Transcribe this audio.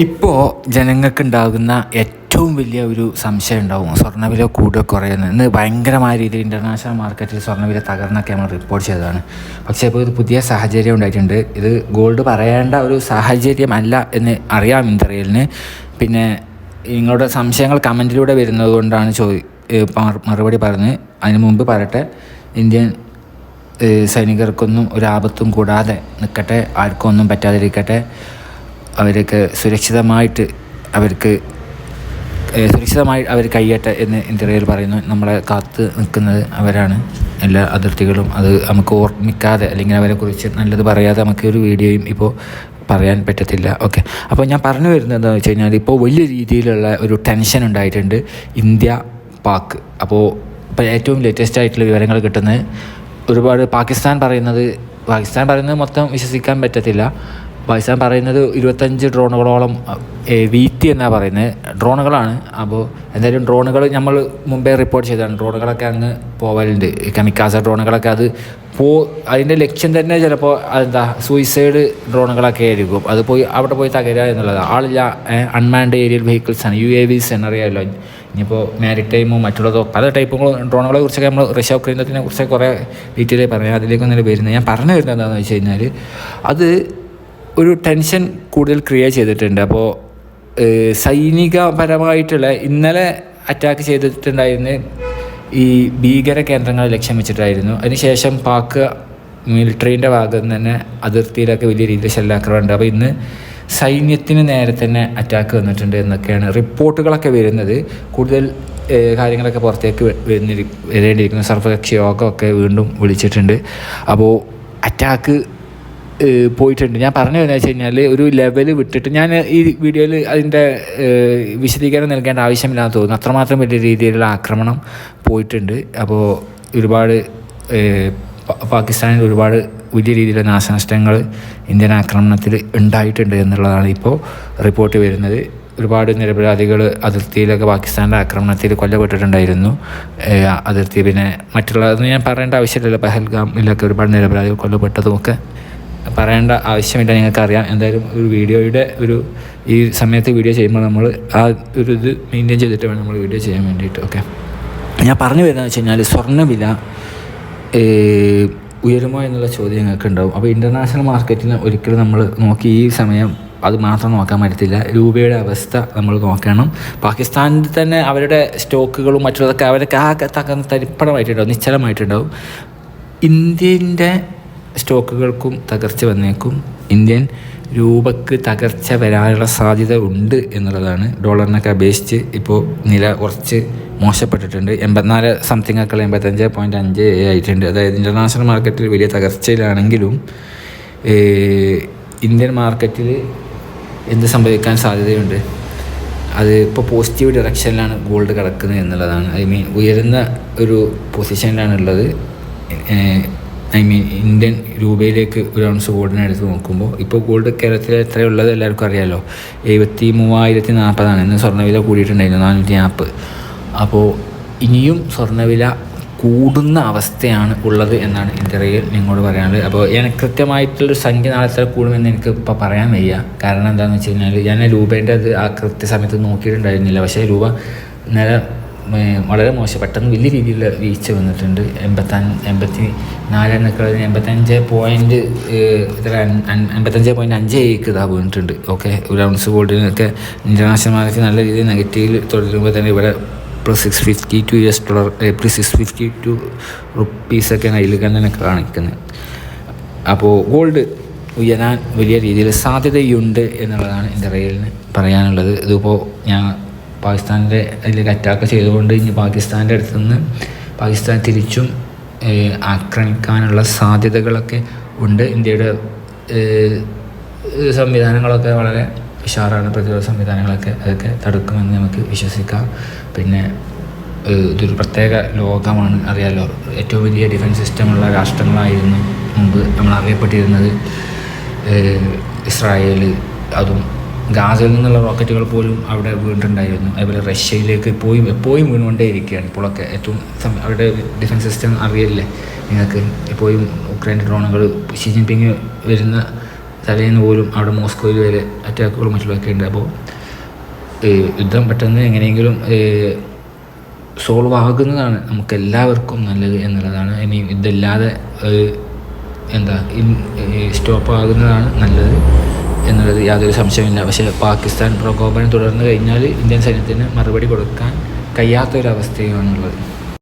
ഇപ്പോൾ ജനങ്ങൾക്ക് ഉണ്ടാകുന്ന ഏറ്റവും വലിയ ഒരു സംശയം ഉണ്ടാവും. സ്വർണവില കൂടുക കുറയുന്നത് ഇന്ന് ഭയങ്കരമായ രീതിയിൽ ഇന്റർനാഷണൽ മാർക്കറ്റിൽ സ്വർണവില തകർന്നൊക്കെ നമ്മൾ റിപ്പോർട്ട് ചെയ്തതാണ്. പക്ഷേ ഇപ്പോൾ ഒരു പുതിയ സാഹചര്യം ഉണ്ടായിട്ടുണ്ട്. ഇത് ഗോൾഡ് പറയേണ്ട ഒരു സാഹചര്യമല്ല എന്ന് അറിയാം ഇന്ത്യയിലിന് പിന്നെ നിങ്ങളുടെ സംശയങ്ങൾ കമന്റിലൂടെ വരുന്നത് കൊണ്ടാണ് ചോദി മറുപടി പറഞ്ഞ്. അതിന് മുമ്പ് പറയട്ടെ ഇന്ത്യൻ സൈനികർക്കൊന്നും ഒരു ആപത്തും കൂടാതെ നിൽക്കട്ടെ. ആർക്കും ഒന്നും പറ്റാതിരിക്കട്ടെ. അവർക്ക് സുരക്ഷിതമായിട്ട് അവർക്ക് സുരക്ഷിതമായി അവർ കഴിയട്ടെ എന്ന് ഇന്ത്യയിൽ പറയുന്നു. നമ്മളെ കാത്ത് നിൽക്കുന്നത് അവരാണ്. എല്ലാ അതിർത്തികളും അത് നമുക്ക് ഓർമ്മിക്കാതെ അല്ലെങ്കിൽ അവരെക്കുറിച്ച് നല്ലത് പറയാതെ നമുക്ക് ഒരു വീഡിയോയും ഇപ്പോൾ പറയാൻ പറ്റത്തില്ല. ഓക്കെ. അപ്പോൾ ഞാൻ പറഞ്ഞു വരുന്നത് എന്താണെന്ന് വെച്ച് കഴിഞ്ഞാൽ ഇപ്പോൾ വലിയ രീതിയിലുള്ള ഒരു ടെൻഷൻ ഉണ്ടായിട്ടുണ്ട് ഇന്ത്യ പാക്ക് അപ്പോൾ ഇപ്പോൾ ഏറ്റവും ലേറ്റസ്റ്റ് ആയിട്ടുള്ള വിവരങ്ങൾ കിട്ടുന്നത് ഒരുപാട് പാകിസ്ഥാൻ പറയുന്നത് പാകിസ്ഥാൻ പറയുന്നത് മൊത്തം വിശ്വസിക്കാൻ പറ്റത്തില്ല. പാകിസ്ഥാൻ പറയുന്നത് ഇരുപത്തഞ്ച് ഡ്രോണുകളോളം വീത്തി എന്നാണ് പറയുന്നത്. ഡ്രോണുകളാണ്. അപ്പോൾ എന്തായാലും ഡ്രോണുകൾ നമ്മൾ മുമ്പേ റിപ്പോർട്ട് ചെയ്തതാണ്. ഡ്രോണുകളൊക്കെ അങ്ങ് പോവലുണ്ട്. കമിക്കാസ ഡ്രോണുകളൊക്കെ അത് പോ അതിന്റെ ലക്ഷ്യം തന്നെ ചിലപ്പോൾ എന്താ സൂയിസൈഡ് ഡ്രോണുകളൊക്കെ ആയിരിക്കും. അത് പോയി അവിടെ പോയി തകരുക എന്നുള്ളതാണ്. ആളില്ല അൺമാൻഡ് ഏരിയൽ വെഹിക്കിൾസാണ് യു എ വിസ് എന്നറിയാമല്ലോ ഇനിയിപ്പോൾ മാരിടൈമും മറ്റുള്ളതോ പല ടൈപ്പുകളും ഡ്രോണുകളെ കുറിച്ചൊക്കെ നമ്മൾ റഷ്യ കേന്ദ്രത്തിനെ കുറിച്ച് കുറേ ഡീറ്റെയിൽ പറയാം. അതിലേക്കൊന്നും വരുന്നത്. ഞാൻ പറഞ്ഞു വരുന്നത് എന്താണെന്ന് വെച്ച് കഴിഞ്ഞാൽ അത് ഒരു ടെൻഷൻ കൂടുതൽ ക്രിയേറ്റ് ചെയ്തിട്ടുണ്ട്. അപ്പോൾ സൈനികപരമായിട്ടുള്ള ഇന്നലെ അറ്റാക്ക് ചെയ്തിട്ടുണ്ടായിരുന്ന ഈ ഭീകര കേന്ദ്രങ്ങളെ ലക്ഷ്യം വെച്ചിട്ടായിരുന്നു. അതിനുശേഷം പാക്ക് മിലിറ്ററീന്റെ ഭാഗത്ത് നിന്ന് തന്നെ അതിർത്തിയിലൊക്കെ വലിയ രീതിയിൽ ഷെല്ലാക്രമണം ഉണ്ട് അപ്പോൾ ഇന്ന് സൈന്യത്തിന് നേരെ തന്നെ അറ്റാക്ക് വന്നിട്ടുണ്ട് എന്നൊക്കെയാണ് റിപ്പോർട്ടുകളൊക്കെ വരുന്നത്. കൂടുതൽ കാര്യങ്ങളൊക്കെ പുറത്തേക്ക് വരുന്നിരി വരേണ്ടിയിരിക്കുന്നു. സർവകക്ഷി യോഗമൊക്കെ വീണ്ടും വിളിച്ചിട്ടുണ്ട്. അപ്പോൾ അറ്റാക്ക് പോയിട്ടുണ്ട്. ഞാൻ പറഞ്ഞു എന്ന് വെച്ച് കഴിഞ്ഞാൽ ഒരു ലെവൽ വിട്ടിട്ട് ഞാൻ ഈ വീഡിയോയിൽ അതിന്റെ വിശദീകരണം നൽകേണ്ട ആവശ്യമില്ലാന്ന് തോന്നുന്നു. അത്രമാത്രം വലിയ രീതിയിലുള്ള ആക്രമണം പോയിട്ടുണ്ട്. അപ്പോൾ ഒരുപാട് പാകിസ്ഥാനിൽ ഒരുപാട് വലിയ രീതിയിലുള്ള നാശനഷ്ടങ്ങൾ ഇന്ത്യൻ ആക്രമണത്തിൽ ഉണ്ടായിട്ടുണ്ട് എന്നുള്ളതാണ് ഇപ്പോൾ റിപ്പോർട്ട് വരുന്നത്. ഒരുപാട് നിരപരാധികൾ അതിർത്തിയിലൊക്കെ പാകിസ്ഥാന്റെ ആക്രമണത്തിൽ കൊല്ലപ്പെട്ടിട്ടുണ്ടായിരുന്നു. അതിർത്തി പിന്നെ മറ്റുള്ളതൊന്നും ഞാൻ പറയേണ്ട ആവശ്യമില്ലല്ലോ. പഹൽഗാമിലൊക്കെ ഒരുപാട് നിരപരാധികൾ കൊല്ലപ്പെട്ടതുമൊക്കെ. പറയേണ്ട ആവശ്യമില്ല നിങ്ങൾക്കറിയാം. എന്തായാലും ഒരു വീഡിയോയുടെ ഒരു ഈ സമയത്ത് വീഡിയോ ചെയ്യുമ്പോൾ നമ്മൾ ആ ഒരു ഇത് മെയിന്റെയിൻ ചെയ്തിട്ട് വേണം നമ്മൾ വീഡിയോ ചെയ്യാൻ വേണ്ടിയിട്ട് ഓക്കെ ഞാൻ പറഞ്ഞു വരുന്നത് വെച്ച് കഴിഞ്ഞാൽ സ്വർണവില ഉയരുമോ എന്നുള്ള ചോദ്യം ഞങ്ങൾക്ക് ഉണ്ടാവും അപ്പോൾ ഇന്റർനാഷണൽ മാർക്കറ്റിൽ ഒരിക്കലും നമ്മൾ നോക്കി ഈ സമയം അത് മാത്രം നോക്കാൻ പറ്റത്തില്ല. രൂപയുടെ അവസ്ഥ നമ്മൾ നോക്കണം. പാകിസ്ഥാനിൽ തന്നെ അവരുടെ സ്റ്റോക്കുകളും മറ്റുള്ളതൊക്കെ അവരൊക്കെ തകർന്ന് തരിപ്പണമായിട്ടുണ്ടാവും നിശ്ചലമായിട്ടുണ്ടാവും. ഇന്ത്യന്റെ സ്റ്റോക്കുകൾക്കും തകർച്ച വന്നേക്കും. ഇന്ത്യൻ രൂപക്ക് തകർച്ച വരാനുള്ള സാധ്യത ഉണ്ട് എന്നുള്ളതാണ് ഡോളറിനൊക്കെ അപേക്ഷിച്ച് ഇപ്പോൾ നില കുറച്ച് മോശപ്പെട്ടിട്ടുണ്ട്. എൺപത്തിനാല് സംതിങ് ഒക്കെ എൺപത്തഞ്ച് പോയിന്റ് അഞ്ച് ആയിട്ടുണ്ട്. അതായത് ഇന്റർനാഷണൽ മാർക്കറ്റിൽ വലിയ തകർച്ചയിലാണെങ്കിലും ഇന്ത്യൻ മാർക്കറ്റിൽ എന്ത് സംഭവിക്കാൻ സാധ്യതയുണ്ട്? അത് ഇപ്പോൾ പോസിറ്റീവ് ഡയറക്ഷനിലാണ് ഗോൾഡ് കിടക്കുന്നത് എന്നുള്ളതാണ്. ഐ മീൻ ഉയരുന്ന ഒരു പൊസിഷനിലാണ് ഉള്ളത് ഐ മീൻ ഇന്ത്യൻ രൂപയിലേക്ക് ഒരു ഔൺസ് ഗോൾഡിനെ എടുത്ത് നോക്കുമ്പോൾ ഇപ്പോൾ ഗോൾഡ് കേരളത്തിൽ എത്രയുള്ളത് എല്ലാവർക്കും അറിയാമല്ലോ എഴുപത്തി മൂവായിരത്തി നാൽപ്പതാണ് ഇന്ന് സ്വർണവില കൂടിയിട്ടുണ്ടായിരുന്നു നാനൂറ്റി നാൽപ്പത് അപ്പോൾ ഇനിയും സ്വർണവില കൂടുന്ന അവസ്ഥയാണ് ഉള്ളത് എന്നാണ് എന്റെ അറിയിൽ നിങ്ങളോട് പറയാനുള്ളത്. അപ്പോൾ ഞാൻ കൃത്യമായിട്ടുള്ളൊരു സംഖ്യ നാളെ എത്ര കൂടുമെന്ന് എനിക്ക് ഇപ്പോൾ പറയാൻ വയ്യ. കാരണം എന്താണെന്ന് വെച്ച് കഴിഞ്ഞാൽ ഞാൻ രൂപേന്റെ അത് ആ കൃത്യസമയത്ത് നോക്കിയിട്ടുണ്ടായിരുന്നില്ല. പക്ഷേ രൂപ നില വളരെ മോശം. പെട്ടെന്ന് വലിയ രീതിയിൽ വീഴ്ച വന്നിട്ടുണ്ട്. എൺപത്തഞ്ച് എൺപത്തി നാലെണ്ണക്കൾ എൺപത്തഞ്ച് പോയിന്റ് ഇത്ര എൺപത്തഞ്ച് പോയിന്റ് അഞ്ച് ഏക്ക് ഇതാ വീണിട്ടുണ്ട്. ഓക്കെ ഒരു ഔൺസ് ഇന്റർനാഷണൽ മാർക്കറ്റ് നല്ല രീതിയിൽ നെഗറ്റീവിൽ തുടരുമ്പോൾ തന്നെ ഇവിടെ plus six fifty two U S dollar plus six fifty two റുപ്പീസൊക്കെയാണ് അതിൽ തന്നെ കാണിക്കുന്നത്. അപ്പോൾ ഗോൾഡ് ഉയരാൻ വലിയ രീതിയിൽ സാധ്യതയുണ്ട് എന്നുള്ളതാണ് എന്റെ റെയിലിന് പറയാനുള്ളത്. ഇതിപ്പോൾ ഞാൻ പാകിസ്ഥാനിന്റെ അതിലേക്ക് അറ്റാക്ക് ചെയ്തുകൊണ്ട് ഇനി പാകിസ്ഥാന്റെ അടുത്തു നിന്ന് പാകിസ്ഥാൻ തിരിച്ചും ആക്രമിക്കാനുള്ള സാധ്യതകളൊക്കെ ഉണ്ട്. ഇന്ത്യയുടെ സംവിധാനങ്ങളൊക്കെ വളരെ ഉഷാറാണ്. പ്രതിരോധ സംവിധാനങ്ങളൊക്കെ അതൊക്കെ തടുക്കുമെന്ന് നമുക്ക് വിശ്വസിക്കാം. പിന്നെ ഇതൊരു പ്രത്യേക ലോകമാണ്. അറിയാലോ ഏറ്റവും വലിയ ഡിഫൻസ് സിസ്റ്റമുള്ള രാഷ്ട്രങ്ങളായിരുന്നു മുമ്പ് നമ്മൾ അറിയപ്പെട്ടിരുന്നത് ഇസ്രായേൽ അതും ഗാസയിൽ നിന്നുള്ള റോക്കറ്റുകൾ പോലും അവിടെ വീണിട്ടുണ്ടായിരുന്നു. അതുപോലെ റഷ്യയിലേക്ക് എപ്പോഴും എപ്പോഴും വീണുകൊണ്ടേയിരിക്കുകയാണ്. ഇപ്പോഴൊക്കെ ഏറ്റവും അവരുടെ ഡിഫൻസ് സിസ്റ്റം അറിയില്ലേ? നിങ്ങൾക്ക് എപ്പോഴും ഉക്രൈന്റെ ഡ്രോണുകൾ ഷി ജിൻപിങ് വരുന്ന തലേന്ന് പോലും അവിടെ മോസ്കോയിൽ വരെ അറ്റാക്കുകളും മറ്റുള്ളതൊക്കെ ഉണ്ട്. അപ്പോൾ യുദ്ധം പെട്ടെന്ന് എങ്ങനെയെങ്കിലും സോൾവ് ആകുന്നതാണ് നമുക്ക് എല്ലാവർക്കും നല്ലത് എന്നുള്ളതാണ്. ഇനി ഇതല്ലാതെ എന്താ സ്റ്റോപ്പ് ആകുന്നതാണ് നല്ലത്. എന്നുള്ളത് യാതൊരു സംശയമില്ല പക്ഷേ പാകിസ്ഥാൻ പ്രകോപനം തുടർന്നു കഴിഞ്ഞാൽ ഇന്ത്യൻ സൈന്യത്തിന് മറുപടി കൊടുക്കാൻ കഴിയാത്തൊരവസ്ഥയുമാണുള്ളത്